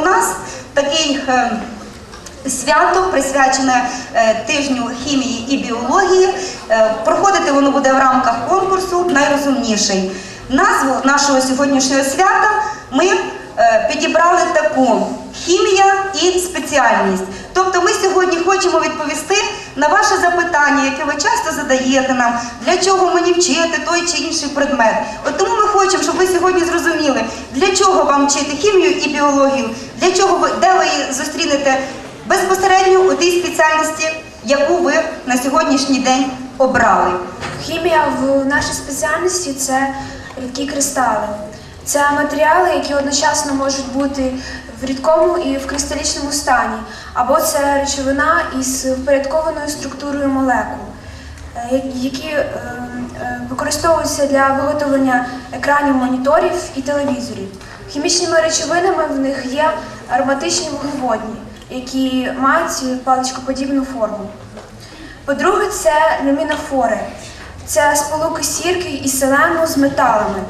у нас такий е, свято присвячене е, тижню хімії і біології. Е, Проходити воно буде в рамках конкурсу Найрозумніший. Назву нашого сьогоднішнього свята ми підібрали таку хімія і спеціальність. Тобто ми сьогодні хочемо відповісти на ваше запитання, яке ви часто задаєте нам, для чого мені вчити той чи інший предмет. От тому хочемо, щоб ви сьогодні зрозуміли, для чого вам вчити хімію і біологію, для чого ви де ви її зустрінете безпосередньо у тій спеціальності, яку ви на сьогоднішній день обрали. Хімія в нашій спеціальності це рідкі кристали. Це матеріали, які одночасно можуть бути в рідкому і в кристалічному стані, або це речовина із впорядкованою структурою молекул, які е, е, використовуються для виготовлення екранів моніторів і телевізорів. Хімічними речовинами в них є ароматичні вуглеводні, які мають паличкоподібну форму. По-друге, це люмінофори. Це сполуки сірки і селену з металами.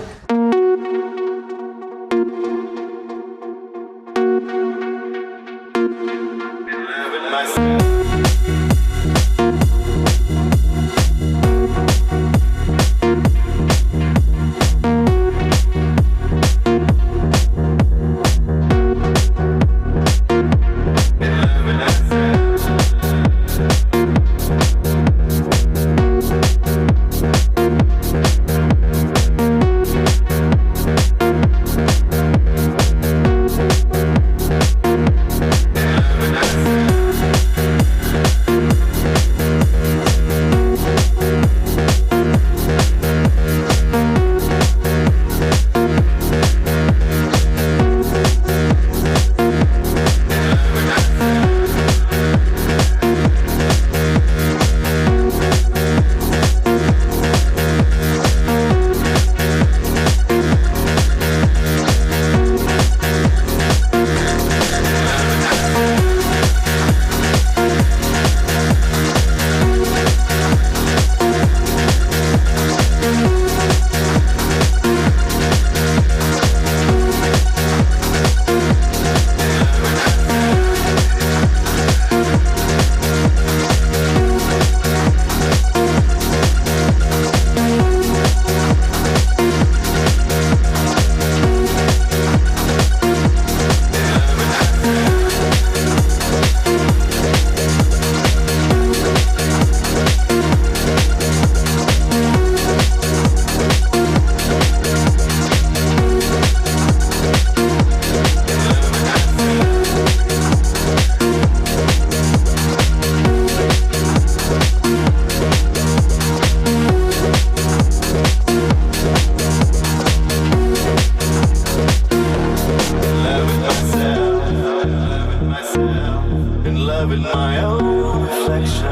With my own reflection.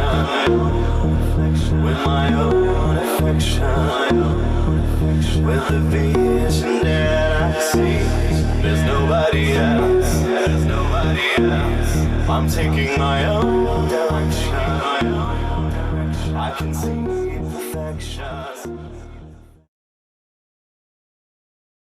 With my own affection. With the vision that I see. There's nobody else. I'm taking my own direction.